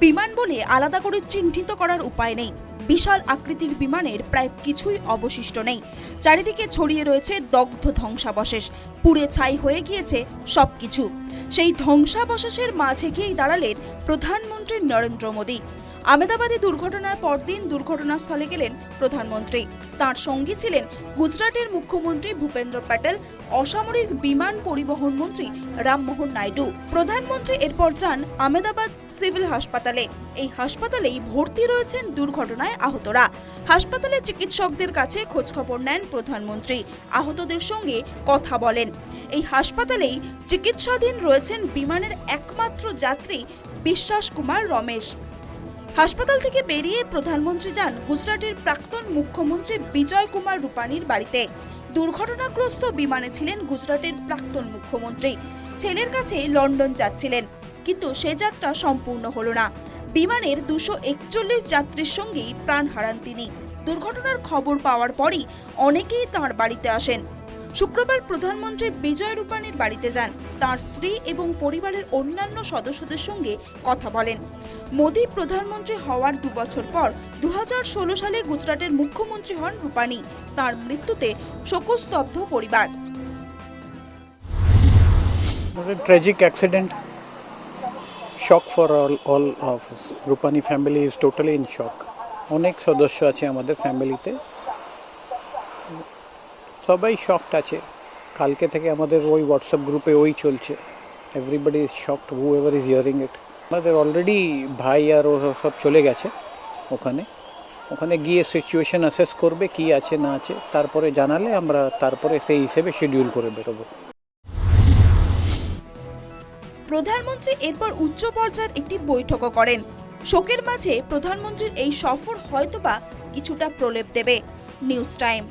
বিমান বলে আলাদা করে চিহ্নিত করার উপায় নেই। বিশাল আকৃতির বিমানের প্রায় কিছুই অবশিষ্ট নেই। চারিদিকে ছড়িয়ে রয়েছে দগ্ধ ধ্বংসাবশেষ। পুড়ে ছাই হয়ে গিয়েছে সব কিছু সেই ধ্বংসাবশেষের মাঝে গিয়েই দাঁড়ালেন প্রধানমন্ত্রী নরেন্দ্র মোদী। আমেদাবাদে দুর্ঘটনার পরদিন দুর্ঘটনাস্থলে গেলেন প্রধানমন্ত্রী। তার সঙ্গী ছিলেন গুজরাটের মুখ্যমন্ত্রী ভূপেন্দ্র প্যাটেল অসামরিক বিমান পরিবহন মন্ত্রী রামমোহন নাইডু। প্রধানমন্ত্রী এরপর যান আমেদাবাদ সিভিল হাসপাতালে। এই হাসপাতালেই ভর্তি রয়েছেন দুর্ঘটনায় আহতরা। হাসপাতালে চিকিৎসকদের কাছে খোঁজখবর নেন প্রধানমন্ত্রী। আহতদের সঙ্গে কথা বলেন। এই হাসপাতালেই চিকিৎসাধীন রয়েছেন বিমানের একমাত্র যাত্রী বিশ্বাস কুমার রমেশ। হাসপাতাল থেকে বেরিয়ে প্রধানমন্ত্রী যান গুজরাটের প্রাক্তন মুখ্যমন্ত্রী বিজয় কুমার রূপানির বাড়িতে। দুর্ঘটনাগ্রস্ত বিমানে ছিলেন গুজরাটের প্রাক্তন মুখ্যমন্ত্রী। ছেলের কাছে লন্ডন যাচ্ছিলেন, কিন্তু সে যাত্রা সম্পূর্ণ হল না। বিমানের দুশো একচল্লিশ যাত্রীর সঙ্গেই প্রাণ হারান তিনি। দুর্ঘটনার খবর পাওয়ার পরই অনেকেই তাঁর বাড়িতে আসেন। শুক্রবার প্রধানমন্ত্রী বিজয় রূপানির বাড়িতে যান তার স্ত্রী এবং পরিবারের অন্যান্য সদস্যদের সঙ্গে কথা বলেন মোদী প্রধানমন্ত্রী হওয়ার দু বছর পর দু হাজার ষোলো সালে গুজরাটের মুখ্যমন্ত্রী হন রূপানি তার মৃত্যুতে শোকস্তব্ধ পরিবার accident. Shock for all, all of us. Rupani family is totally in shock. অনেক সদস্য আছে আমাদের ফ্যামিলিতে সবাই শকড আছে। কালকে থেকে আমাদের ওই হোয়াটসঅ্যাপ গ্রুপে ওই চলছে। Everybody is shocked whoever is hearing it আমাদের অলরেডি ভাই আর ও সব চলে গেছে ওখানে। ওখানে গিয়ে সিচুয়েশন অ্যাসেস করবে কি আছে, না আছে। তারপরে জানালে আমরা তারপরে সেই হিসেবে শিডিউল করে বেরোবো। প্রধানমন্ত্রী এরপর উচ্চ পর্যায়ের একটি বৈঠকও করেন। শোকের মাঝে প্রধানমন্ত্রীর এই সফর হয়তোবা কিছুটা প্রলেপ দেবে। News time.